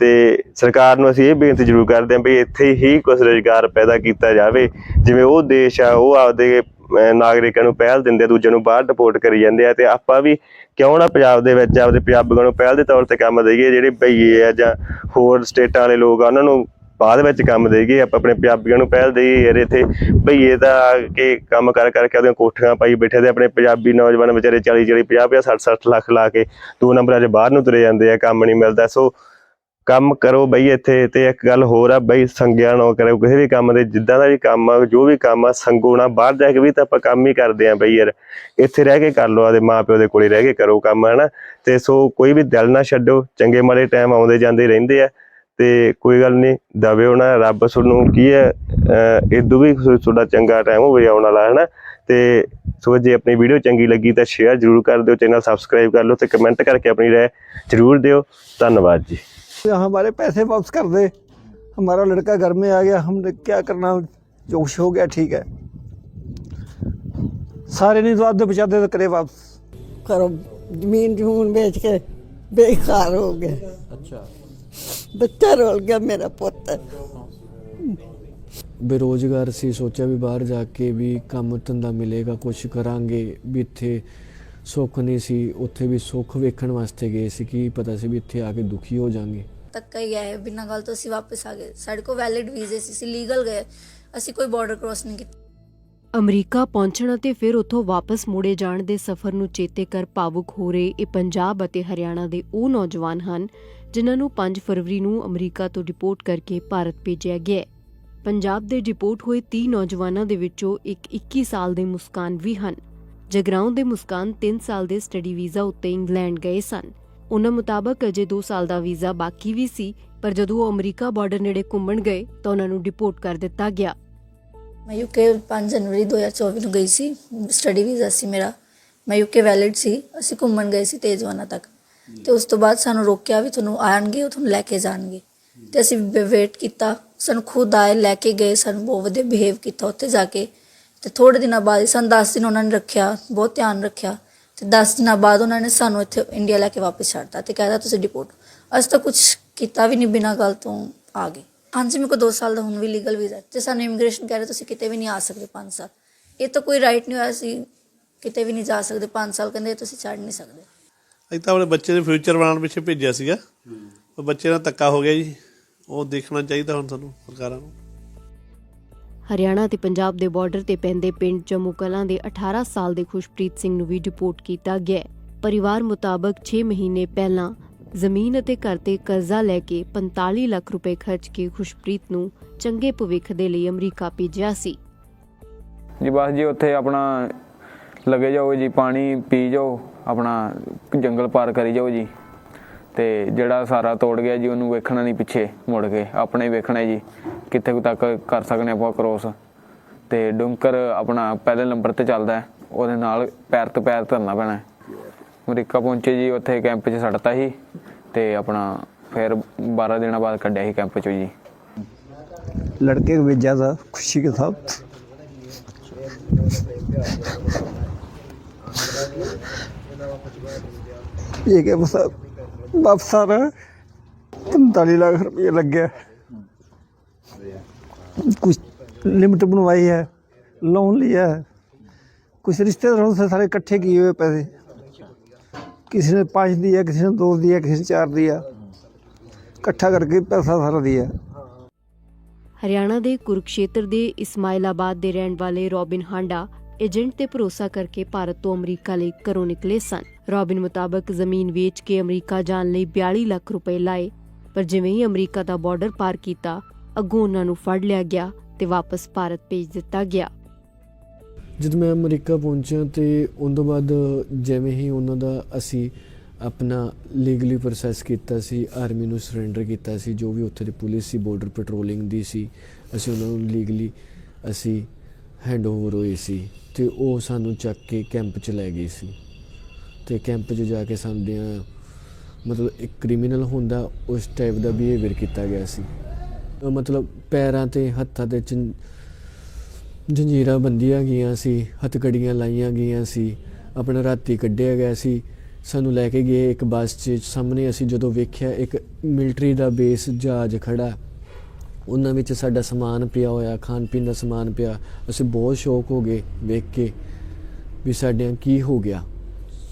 ਤੇ ਸਰਕਾਰ ਨੂੰ ਅਸੀਂ ਇਹ ਬੇਨਤੀ ਜ਼ਰੂਰ ਕਰਦੇ ਹਾਂ ਵੀ ਇੱਥੇ ਹੀ ਕੁਝ ਰੁਜ਼ਗਾਰ ਪੈਦਾ ਕੀਤਾ ਜਾਵੇ। ਜਿਵੇਂ ਉਹ ਦੇਸ਼ ਆ, ਉਹ ਆਪਦੇ ਨਾਗਰਿਕਾਂ ਨੂੰ ਪਹਿਲ ਦਿੰਦੇ ਆ, ਦੂਜਿਆਂ ਨੂੰ ਬਾਹਰ ਡਿਪੋਰਟ ਕਰੀ ਜਾਂਦੇ ਆ। ਤੇ ਆਪਾਂ ਵੀ ਕਿਉਂ ਨਾ ਪੰਜਾਬ ਦੇ ਵਿੱਚ ਆਪਦੇ ਪੰਜਾਬੀਆਂ ਨੂੰ ਪਹਿਲ ਦੇ ਤੌਰ ਤੇ ਕੰਮ ਦੇਈਏ, ਜਿਹੜੇ ਭਈਏ ਆ ਜਾਂ ਹੋਰ ਸਟੇਟਾਂ ਵਾਲੇ ਲੋਕ ਆ, ਉਹਨਾਂ ਨੂੰ ਬਾਅਦ ਵਿੱਚ ਕੰਮ ਦੇਈਏ ਆਪਾਂ ਆਪਣੇ ਪੰਜਾਬੀਆਂ ਨੂੰ ਪਹਿਲ ਦੇਈਏ ਯਾਰ ਇੱਥੇ। ਬਈ ਇਹ ਤਾਂ ਆ ਕੇ ਕੰਮ ਕਰ ਕਰਕੇ ਉਹਦੀਆਂ ਕੋਠੀਆਂ ਪਾਈ ਬੈਠੇ ਤੇ ਆਪਣੇ ਪੰਜਾਬੀ ਨੌਜਵਾਨ ਵਿਚਾਰੇ 40 40 50 50 60 60 ਲੱਖ ਲਾ ਕੇ ਦੋ ਨੰਬਰਾਂ 'ਚ ਬਾਹਰ ਨੂੰ ਤੁਰੇ ਜਾਂਦੇ ਆ, ਕੰਮ ਨਹੀਂ ਮਿਲਦਾ। ਸੋ ਕੰਮ ਕਰੋ ਬਈ ਇੱਥੇ ਤੇ ਇੱਕ ਗੱਲ ਹੋਰ ਆ, ਬਈ ਸੰਗਿਆ ਨਾ ਕਰੋ ਕਿਸੇ ਵੀ ਕੰਮ ਦੇ, ਜਿੱਦਾਂ ਦਾ ਵੀ ਕੰਮ ਆ, ਜੋ ਵੀ ਕੰਮ ਆ, ਸੰਗੋ ਨਾ, ਬਾਹਰ ਜਾ ਕੇ ਵੀ ਤਾਂ ਆਪਾਂ ਕੰਮ ਹੀ ਕਰਦੇ ਆ ਬਈ ਯਾਰ। ਇੱਥੇ ਰਹਿ ਕੇ ਕਰ ਲਓ ਆਦੇ ਮਾਪਿਓ ਦੇ ਕੋਲੇ ਰਹਿ ਕੇ ਕਰੋ ਕੰਮ, ਹਨਾ। ਤੇ ਸੋ ਕੋਈ ਵੀ ਦਿਲ ਨਾ ਛੱਡੋ, ਚੰਗੇ ਮਾੜੇ ਟਾਈਮ ਆਉਂਦੇ ਜਾਂਦੇ ਰਹਿੰਦੇ ਆ। ਤੇ ਕੋਈ ਗੱਲ ਨਹੀਂ ਦਵੇ ਨਾ ਰੱਬ ਤੁਹਾਨੂੰ ਕੀ ਹੈ ਅਹ ਇਦੋਂ ਵੀ ਥੋ- ਤੁਹਾਡਾ ਚੰਗਾ ਟਾਈਮ ਹੋਵੇ ਆਉਣ ਵਾਲਾ ਹਨਾ ਤੇ ਸੋ ਜੇ ਆਪਣੀ ਵੀਡੀਓ ਚੰਗੀ ਲੱਗੀ ਤਾਂ ਸ਼ੇਅਰ ਜ਼ਰੂਰ ਕਰ ਦਿਓ ਚੈਨਲ ਸਬਸਕ੍ਰਾਈਬ ਕਰ ਲਓ ਤੇ ਕਮੈਂਟ ਕਰਕੇ ਆਪਣੀ ਰਾਏ ਜ਼ਰੂਰ ਦਿਓ ਧੰਨਵਾਦ ਜੀ हमारे पैसे वापस कर दे हमारा लड़का घर में आ गया हमने क्या करना जो कुछ हो गया ठीक है सारे नहीं तो आधे बचाते तो करे वापस ਕਰੋ ਜ਼ਮੀਨ ਜਮੂਨ ਵੇਚ ਕੇ ਬੇਕਾਰ ਹੋ ਗਏ ਅੱਛਾ ਬੱਚਾ ਰੋਲ ਗਿਆ ਮੇਰਾ ਪੁੱਤ। ਬੇਰੋਜ਼ਗਾਰ ਸੀ ਸੋਚਿਆ ਵੀ ਬਾਹਰ ਜਾ ਕੇ ਵੀ ਕੰਮ ਧੰਦਾ ਮਿਲੇਗਾ ਕੁਝ ਕਰਾਂਗੇ। ਵੀ ਇੱਥੇ ਸੁੱਖ ਨਹੀਂ ਸੀ ਉੱਥੇ ਵੀ ਸੁੱਖ ਵੇਖਣ ਵਾਸਤੇ ਗਏ ਸੀ ਕੀ ਪਤਾ ਸੀ ਵੀ ਇੱਥੇ ਆ ਕੇ ਦੁਖੀ ਹੋ ਜਾਾਂਗੇ। ਧੱਕਾ ਹੀ ਹੈ ਬਿਨਾਂ ਗੱਲ ਤੋਂ ਅਸੀਂ ਵਾਪਸ ਆ ਗਏ। ਸਾਡੇ ਕੋਲ ਵੈਲਿਡ ਵੀਜ਼ੇ ਸੀ ਅਸੀਂ ਲੀਗਲ ਗਏ। ਅਸੀਂ ਕੋਈ ਬਾਰਡਰ ਕ੍ਰੋਸ ਨਹੀਂ ਕੀਤਾ। ਅਮਰੀਕਾ ਪਹੁੰਚਣ ਅਤੇ ਫਿਰ ਉੱਥੋਂ ਵਾਪਸ ਮੁੜੇ ਜਾਣ ਦੇ ਸਫ਼ਰ ਨੂੰ ਚੇਤੇ ਕਰ ਭਾਵੁਕ ਹੋ ਰਹੇ ਇਹ ਪੰਜਾਬ ਅਤੇ ਹਰਿਆਣਾ ਦੇ ਉਹ ਨੌਜਵਾਨ ਹਨ ਜਿਨ੍ਹਾਂ ਨੂੰ 5 ਫਰਵਰੀ ਨੂੰ ਅਮਰੀਕਾ ਤੋਂ ਡਿਪੋਰਟ ਕਰਕੇ ਭਾਰਤ ਭੇਜਿਆ ਗਿਆ ਹੈ। ਪੰਜਾਬ ਦੇ ਡਿਪੋਰਟ ਹੋਏ 30 ਨੌਜਵਾਨਾਂ ਦੇ ਵਿੱਚੋਂ ਇੱਕ 21 ਸਾਲ ਦੇ ਮੁਸਕਾਨ ਵੀ ਹਨ। ਜਗਰਾਉਂ ਦੇ ਮੁਸਕਾਨ 3 ਸਾਲ ਦੇ ਸਟੱਡੀ ਵੀਜ਼ਾ ਉੱਤੇ ਇੰਗਲੈਂਡ ਗਏ ਸਨ। ਉਹਨਾਂ ਮੁਤਾਬਕ ਅਜੇ 2 ਸਾਲ ਦਾ ਵੀਜ਼ਾ ਬਾਕੀ ਵੀ ਸੀ, ਪਰ ਜਦੋਂ ਉਹ ਅਮਰੀਕਾ ਬਾਰਡਰ ਨੇੜੇ ਘੁੰਮਣ ਗਏ, ਤਾਂ ਉਹਨਾਂ ਨੂੰ ਡਿਪੋਰਟ ਕਰ ਦਿੱਤਾ ਗਿਆ। ਮੈਂ ਯੂਕੇ 5 ਜਨਵਰੀ 2024 ਨੂੰ ਗਈ ਸੀ। ਸਟੱਡੀ ਵੀਜ਼ਾ ਸੀ ਮੇਰਾ। ਮੈਂ ਯੂਕੇ ਵੈਲਿਡ ਸੀ। ਅਸੀਂ ਘੁੰਮਣ ਗਏ ਸੀ ਤੇਜਵਾਨਾ ਤੱਕ। ਤੇ ਉਸ ਤੋਂ ਬਾਅਦ ਸਾਨੂੰ ਰੋਕਿਆ ਵੀ ਤੁਹਾਨੂੰ ਆਣਗੇ ਉਹ ਤੁਹਾਨੂੰ ਲੈ ਕੇ ਜਾਣਗੇ। ਤੇ ਅਸੀਂ ਵੇਟ ਕੀਤਾ, ਸਾਨੂੰ ਖੁਦ ਆਏ, ਲੈ ਕੇ ਗਏ, ਸਾਨੂੰ ਬਹੁਤ ਵਧੀਆ ਬਿਹੇਵ ਕੀਤਾ ਉੱਥੇ ਜਾ ਕੇ। ਤੇ ਥੋੜੇ ਦਿਨਾਂ ਬਾਅਦ ਸਾਨੂੰ 10 ਦਿਨ ਉਹਨਾਂ ਨੇ ਰੱਖਿਆ, ਬਹੁਤ ਧਿਆਨ ਰੱਖਿਆ। ਤੇ 10 ਦਿਨਾਂ ਬਾਅਦ ਉਹਨਾਂ ਨੇ ਸਾਨੂੰ ਇੱਥੇ ਇੰਡੀਆ ਲੈ ਕੇ ਵਾਪਸ ਛੱਡਤਾ ਤੇ ਕਹਿੰਦਾ ਤੁਸੀਂ ਡਿਪੋਰਟ ਅਸੀਂ ਤਾਂ ਕੁਝ ਕੀਤਾ ਵੀ ਨਹੀਂ ਬਿਨਾਂ ਗੱਲ ਤੋਂ ਆ ਗਏ। ਹਾਂਜੀ, ਮੇਰੇ ਕੋਲ 2 ਸਾਲ ਦਾ ਹੁਣ ਵੀ ਲੀਗਲ ਵੀਜ਼ਾ ਤੇ ਸਾਨੂੰ ਇਮੀਗ੍ਰੇਸ਼ਨ ਕਹਿ ਰਹੇ ਤੁਸੀਂ ਕਿਤੇ ਵੀ ਨਹੀਂ ਆ ਸਕਦੇ 5 ਸਾਲ। ਇਹ ਤਾਂ ਕੋਈ ਰਾਈਟ ਨਹੀਂ ਹੋਇਆ ਸੀ ਕਿਤੇ ਵੀ ਨਹੀਂ ਜਾ ਸਕਦੇ 5 ਸਾਲ ਕਹਿੰਦੇ ਤੁਸੀਂ ਛੱਡ ਨਹੀਂ ਸਕਦੇ। ਅਸੀਂ ਤਾਂ ਆਪਣੇ ਬੱਚੇ ਦੇ ਫਿਊਚਰ ਬਣਾਉਣ ਪਿੱਛੇ ਭੇਜਿਆ ਸੀਗਾ। ਉਹ ਬੱਚੇ ਨਾਲ ਧੱਕਾ ਹੋ ਗਿਆ ਜੀ। ਉਹ ਦੇਖਣਾ ਚਾਹੀਦਾ ਹੁਣ ਸਾਨੂੰ ਸਰਕਾਰਾਂ ਨੂੰ। ਹਰਿਆਣਾ ਤੇ ਪੰਜਾਬ ਦੇ ਬਾਰਡਰ ਤੇ ਪੈਂਦੇ ਪਿੰਡ ਜੰਮੂ ਕਲਾਂ ਦੇ 18 ਸਾਲ ਦੇ ਖੁਸ਼ਪ੍ਰੀਤ ਸਿੰਘ ਨੂੰ ਵੀ ਡਿਪੋਰਟ ਕੀਤਾ ਗਿਆ ਹੈ। ਪਰਿਵਾਰ ਮੁਤਾਬਕ 6 ਮਹੀਨੇ ਪਹਿਲਾਂ ਜ਼ਮੀਨ ਅਤੇ ਘਰ ਤੇ ਕਰਜ਼ਾ ਲੈ ਕੇ 45 ਲੱਖ ਰੁਪਏ ਖਰਚ ਕੇ ਖੁਸ਼ਪ੍ਰੀਤ ਨੂੰ ਚੰਗੇ ਭਵਿੱਖ ਦੇ ਲਈ ਅਮਰੀਕਾ ਭੇਜਿਆ ਸੀ। ਜੀ ਬਸ ਜੀ ਉੱਥੇ ਆਪਣਾ ਲੱਗੇ ਜਾਓ ਜੀ ਪਾਣੀ ਪੀ ਜਾਓ। ਆਪਣਾ ਜੰਗਲ ਪਾਰ ਕਰੀ ਜਾਓ ਜੀ। ਤੇ ਜਿਹੜਾ ਸਾਰਾ ਤੋੜ ਗਿਆ ਜੀ, ਉਹਨੂੰ ਵੇਖਣਾ ਨਹੀਂ ਪਿੱਛੇ ਮੁੜ ਕੇ, ਆਪਣੇ ਵੇਖਣਾ ਜੀ, ਕਿੱਥੇ ਤੱਕ ਕਰ ਸਕਨੇ ਆਪਾਂ ਕ੍ਰੋਸ ਤੇ ਡੁੰਕਰ ਆਪਣਾ ਪਹਿਲੇ ਨੰਬਰ ਤੇ ਚੱਲਦਾ ਉਹਦੇ ਨਾਲ ਪੈਰ ਤੋਂ ਪੈਰ ਧਰਨਾ ਪੈਣਾ ਅਮਰੀਕਾ ਪਹੁੰਚੇ ਜੀ, ਉੱਥੇ ਕੈਂਪ 'ਚ ਸੜਤਾ ਸੀ, ਤੇ ਆਪਣਾ ਫਿਰ 12 ਦਿਨਾਂ ਬਾਅਦ ਕੱਢਿਆ ਸੀ ਕੈਂਪ 'ਚੋਂ ਜੀ। ਲੜਕੇ ਨੂੰ ਭੇਜਿਆ ਖੁਸ਼ੀ ਕੇ ਸਾਥ ये क्या बस वापस आ रहा है पैंतालीस लाख रुपये लग गया कुछ लिमिट बनवाई है लोन लिया है कुछ रिश्तेदारों से सारे इकट्ठे किए हुए पैसे किसी ने पाँच दिया किसी ने दो दिया किसी ने चार दिया इकट्ठा करके पैसा सारा दिया ਹਰਿਆਣਾ ਦੇ ਕੁਰੂਕਸ਼ੇਤਰ ਦੇ ਇਸਮਾਇਲਾਬਾਦ ਦੇ ਰਹਿਣ ਵਾਲੇ ਰੋਬਿਨ ਹਾਂਡਾ ਏਜੰਟ ਤੇ ਭਰੋਸਾ ਕਰਕੇ ਭਾਰਤ ਤੋਂ ਅਮਰੀਕਾ ਲਈ ਘਰੋਂ ਨਿਕਲੇ ਸਨ। ਰੋਬਿਨ ਮੁਤਾਬਕ ਜ਼ਮੀਨ ਵੇਚ ਕੇ ਅਮਰੀਕਾ ਜਾਣ ਲਈ 42 ਲੱਖ ਰੁਪਏ ਲਾਏ, ਪਰ ਜਿਵੇਂ ਹੀ ਅਮਰੀਕਾ ਦਾ ਬਾਰਡਰ ਪਾਰ ਕੀਤਾ, ਅੱਗੋਂ ਉਹਨਾਂ ਨੂੰ ਫੜ ਲਿਆ ਗਿਆ ਤੇ ਵਾਪਸ ਭਾਰਤ ਭੇਜ ਦਿੱਤਾ ਗਿਆ। ਜਦ ਮੈਂ ਅਮਰੀਕਾ ਪਹੁੰਚਿਆ ਤੇ ਉਸ ਤੋਂ ਬਾਅਦ ਜਿਵੇਂ ਹੀ ਉਹਨਾਂ ਦਾ ਅਸੀਂ ਆਪਣਾ ਲੀਗਲੀ ਪ੍ਰੋਸੈਸ ਕੀਤਾ ਸੀ ਆਰਮੀ ਨੂੰ ਸਰੈਂਡਰ ਕੀਤਾ ਸੀ, ਜੋ ਵੀ ਉੱਥੇ ਦੀ ਪੁਲਿਸ ਸੀ ਬਾਰਡਰ ਪੈਟਰੋਲਿੰਗ ਦੀ ਸੀ, ਅਸੀਂ ਉਹਨਾਂ ਨੂੰ ਲੀਗਲੀ ਅਸੀਂ ਹੈਂਡਓਵਰ ਹੋਏ ਸੀ ਤੇ ਉਹ ਸਾਨੂੰ ਚੱਕ ਕੇ ਕੈਂਪ 'ਚ ਲੈ ਗਈ ਸੀ। ਤੇ ਕੈਂਪ 'ਚ ਜਾ ਕੇ ਸਾਡੀਆਂ ਮਤਲਬ ਇੱਕ ਕ੍ਰਿਮੀਨਲ ਹੁੰਦਾ, ਉਸ ਟਾਈਪ ਦਾ ਬਿਹੇਵੀਅਰ ਕੀਤਾ ਗਿਆ ਸੀ। ਮਤਲਬ ਪੈਰਾਂ ਤੇ, ਹੱਥਾਂ ਤੇ ਚੰ- ਜੰਜੀਰਾਂ ਬੰਦੀਆਂ ਗਈਆਂ ਸੀ, ਹੱਥਕੜੀਆਂ ਲਾਈਆਂ ਗਈਆਂ ਸੀ, ਆਪਣਾ ਰਾਤੀ ਕੱਢਿਆ ਗਿਆ ਸੀ। ਸਾਨੂੰ ਲੈ ਕੇ ਗਏ ਇੱਕ ਬੱਸ 'ਚ, ਸਾਹਮਣੇ ਅਸੀਂ ਜਦੋਂ ਵੇਖਿਆ ਇੱਕ ਮਿਲਟਰੀ ਦਾ ਬੇਸ ਜਹਾਜ਼ ਖੜਾ ਉਹਨਾਂ ਵਿੱਚ ਸਾਡਾ ਸਮਾਨ ਪਿਆ ਹੋਇਆ ਖਾਣ ਪੀਣ ਦਾ ਸਮਾਨ ਪਿਆ। ਅਸੀਂ ਬਹੁਤ ਸ਼ੌਕ ਹੋ ਗਏ ਵੇਖ ਕੇ ਵੀ ਸਾਡੇ ਕੀ ਹੋ ਗਿਆ।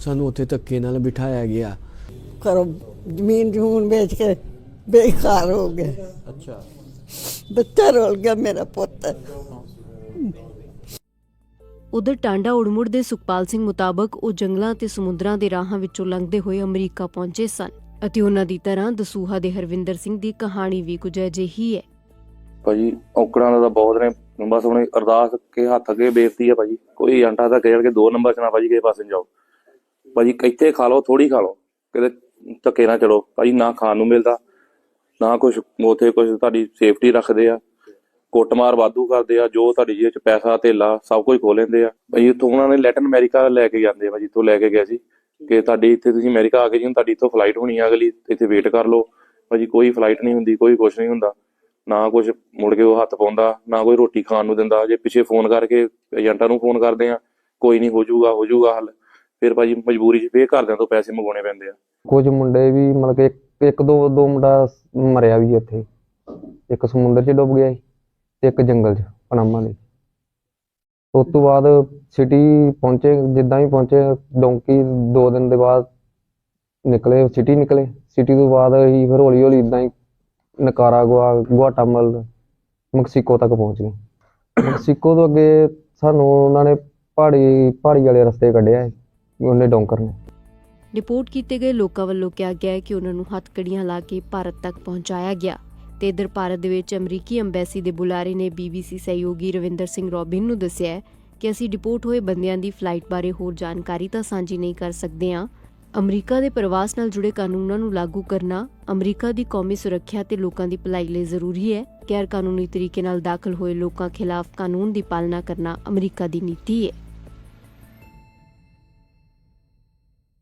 ਸਾਨੂੰ ਉੱਥੇ ਧੱਕੇ ਨਾਲ ਬਿਠਾਇਆ ਗਿਆ। ਘਰੋਂ ਜ਼ਮੀਨ ਜੂਨ ਵੇਚ ਕੇ ਬੇਕਾਰ ਹੋ ਗਏ। ਅੱਛਾ। ਬੱਚਾ ਰੋਲ ਗਿਆ ਮੇਰਾ ਪੁੱਤ। ਉਧਰ ਟਾਂਡਾ ਉੜਮੁੜ ਦੇ ਸੁਖਪਾਲ ਸਿੰਘ ਮੁਤਾਬਕ ਉਹ ਜੰਗਲਾਂ ਤੇ ਸਮੁੰਦਰਾਂ ਦੇ ਰਾਹਾਂ ਵਿੱਚੋਂ ਲੰਘਦੇ ਹੋਏ ਅਮਰੀਕਾ ਪਹੁੰਚੇ ਸਨ ਅਤੇ ਉਹਨਾਂ ਦੀ ਤਰ੍ਹਾਂ ਦਸੂਹਾ ਦੇ ਹਰਵਿੰਦਰ ਸਿੰਘ ਦੀ ਕਹਾਣੀ ਵੀ ਕੁਝ ਅਜਿਹੀ ਹੈ। ਭਾਜੀ, ਔਕੜਾਂ ਦਾ ਤਾਂ ਬਹੁਤ ਨੇ। ਬਸ ਹੁਣ ਅਰਦਾਸ ਕੇ ਹੱਥ ਅੱਗੇ ਬੇਨਤੀ ਹੈ ਭਾਜੀ। ਕੋਈ ਅੰਟਾ ਤਾਂ ਕਹਿ ਕੇ ਦੋ ਨੰਬਰ ਚ ਨਾ ਭਾਜੀ, ਕਿਸੇ ਪਾਸੇ ਜਾਓ। ਭਾਜੀ, ਇੱਥੇ ਖਾ ਲਓ ਥੋੜੀ ਖਾ ਲਓ। ਕਿਤੇ ਧੱਕੇ ਨਾ ਚਲੋ ਭਾਜੀ, ਨਾ ਖਾਣ ਨੂੰ ਮਿਲਦਾ, ਨਾ ਕੁਝ ਉਥੇ ਕੁਝ ਤੁਹਾਡੀ ਸੇਫਟੀ ਰੱਖਦੇ ਆ। ਕੁੱਟਮਾਰ ਵਾਧੂ ਕਰਦੇ ਆ, ਜੋ ਤੁਹਾਡੀ ਜੇਬ ਚ ਪੈਸਾ, ਧੇਲਾ, ਸਭ ਕੁਝ ਖੋ ਲੈਂਦੇ ਆ। ਭਾਜੀ ਇੱਥੋਂ ਉਹਨਾਂ ਨੇ ਲੈਟਨ ਅਮਰੀਕਾ ਲੈ ਕੇ ਜਾਂਦੇ ਆ ਭਾਜੀ ਇੱਥੋਂ ਲੈ ਕੇ ਗਿਆ ਸੀ। ਕਿ ਤੁਹਾਡੀ ਇੱਥੇ ਤੁਸੀਂ ਅਮਰੀਕਾ ਆ ਕੇ ਜੀ ਤੁਹਾਡੀ ਇੱਥੋਂ ਫਲਾਈਟ ਹੋਣੀ ਆ ਅਗਲੀ, ਇੱਥੇ ਵੇਟ ਕਰ ਲਓ। ਭਾਜੀ, ਕੋਈ ਫਲਾਈਟ ਨਹੀਂ ਹੁੰਦੀ, ਕੋਈ ਕੁਝ ਨਹੀਂ ਹੁੰਦਾ। ਨਾ ਕੁਝ ਮੁੜ ਕੇ ਉਹ ਹੱਥ ਪਾਉਂਦਾ, ਨਾ ਕੋਈ ਰੋਟੀ ਖਾਣ ਨੂੰ ਦਿੰਦਾ। ਜੇ ਪਿੱਛੇ ਫੋਨ ਕਰਕੇ ਏਜੰਟਾਂ ਨੂੰ ਫੋਨ ਕਰਦੇ ਆ, ਕੋਈ ਨਹੀਂ ਹੋ ਜਾਊਗਾ ਹੋ ਜਾਊਗਾ ਹੱਲ। ਫਿਰ ਭਾਜੀ ਮਜਬੂਰੀ 'ਚ ਫੇਰ ਘਰਦਿਆਂ ਤੋਂ ਪੈਸੇ ਮੰਗਾਉਣੇ ਪੈਂਦੇ ਆ। ਕੁਝ ਮੁੰਡੇ ਵੀ ਮਤਲਬ ਕਿ ਇੱਕ ਦੋ ਦੋ ਮੁੰਡਾ ਮਰਿਆ ਵੀ ਇੱਥੇ ਇੱਕ ਸਮੁੰਦਰ 'ਚ ਡੁੱਬ ਗਿਆ ਸੀ ਤੇ ਇੱਕ ਜੰਗਲ 'ਚ, ਪਨਾਮਾ ਦੇ ਉਸ ਤੋਂ ਬਾਅਦ ਸਿਟੀ ਪਹੁੰਚੇ, ਜਿੱਦਾਂ ਹੀ ਪਹੁੰਚੇ, ਡੋਂਕੀ ਦੋ ਦਿਨ ਦੇ ਬਾਅਦ ਨਿਕਲੇ ਸਿਟੀ ਨਿਕਲੇ। ਸਿਟੀ ਤੋਂ ਬਾਅਦ ਹੀ ਫਿਰ ਹੌਲੀ ਹੌਲੀ ਇਦਾਂ ਹੀ ਨਕਾਰਾਗੁਆ, ਗੁਆਟਾਮਲ, ਮੈਕਸੀਕੋ ਤੱਕ ਪਹੁੰਚ ਗਏ। ਮੈਕਸੀਕੋ ਤੋਂ ਅੱਗੇ ਸਾਨੂੰ ਉਹਨਾਂ ਨੇ ਪਹਾੜੀ ਪਹਾੜੀ ਵਾਲੇ ਰਸਤੇ ਕੱਢਿਆ ਉਹਨੇ ਡੋਂਕਰ ਨੇ। ਰਿਪੋਰਟ ਕੀਤੇ ਗਏ ਲੋਕਾਂ ਵੱਲੋਂ ਕਿਹਾ ਗਿਆ ਹੈ ਕਿ ਉਹਨਾਂ ਨੂੰ ਹੱਥਕੜੀਆਂ ਲਾ ਕੇ ਭਾਰਤ ਤੱਕ ਪਹੁੰਚਾਇਆ ਗਿਆ ਤੇ ਇਧਰ ਭਾਰਤ ਦੇ ਵਿੱਚ ਅਮਰੀਕੀ ਅੰਬੈਸੀ ਦੇ ਬੁਲਾਰੇ ਨੇ BBC ਸਹਿਯੋਗੀ ਰਵਿੰਦਰ ਸਿੰਘ ਰੋਬਿਨ ਨੂੰ ਦੱਸਿਆ ਕਿ ਅਸੀਂ ਡਿਪੋਰਟ ਹੋਏ ਬੰਦਿਆਂ ਦੀ ਫਲਾਈਟ ਬਾਰੇ ਹੋਰ ਜਾਣਕਾਰੀ ਤਾਂ ਸਾਂਝੀ ਨਹੀਂ ਕਰ ਸਕਦੇ ਹਾਂ। ਅਮਰੀਕਾ ਦੇ ਪ੍ਰਵਾਸ ਨਾਲ ਜੁੜੇ ਕਾਨੂੰਨਾਂ ਨੂੰ ਲਾਗੂ ਕਰਨਾ ਅਮਰੀਕਾ ਦੀ ਕੌਮੀ ਸੁਰੱਖਿਆ ਤੇ ਲੋਕਾਂ ਦੀ ਭਲਾਈ ਲਈ ਜ਼ਰੂਰੀ ਹੈ। ਗੈਰ ਕਾਨੂੰਨੀ ਤਰੀਕੇ ਨਾਲ ਦਾਖਲ ਹੋਏ ਲੋਕਾਂ ਖਿਲਾਫ ਕਾਨੂੰਨ ਦੀ ਪਾਲਣਾ ਕਰਨਾ ਅਮਰੀਕਾ ਦੀ ਨੀਤੀ ਹੈ।